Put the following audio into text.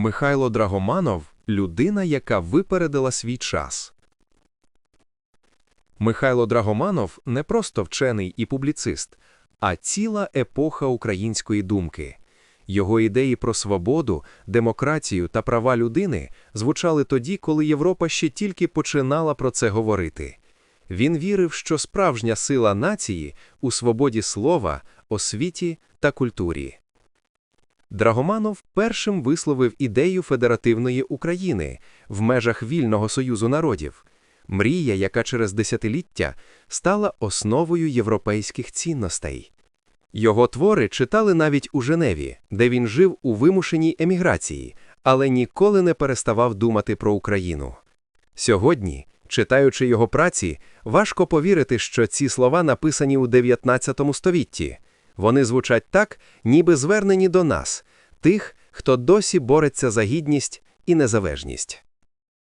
Михайло Драгоманов людина, яка випередила свій час. Михайло Драгоманов не просто вчений і публіцист, а ціла епоха української думки. Його ідеї про свободу, демократію та права людини звучали тоді, коли Європа ще тільки починала про це говорити. Він вірив, що справжня сила нації у свободі слова, освіті та культурі. Драгоманов першим висловив ідею федеративної України в межах вільного союзу народів, мрія, яка через десятиліття стала основою європейських цінностей. Його твори читали навіть у Женеві, де він жив у вимушеній еміграції, але ніколи не переставав думати про Україну. Сьогодні, читаючи його праці, важко повірити, що ці слова написані у 19 столітті. Вони звучать так, ніби звернені до нас, тих, хто досі бореться за гідність і незалежність.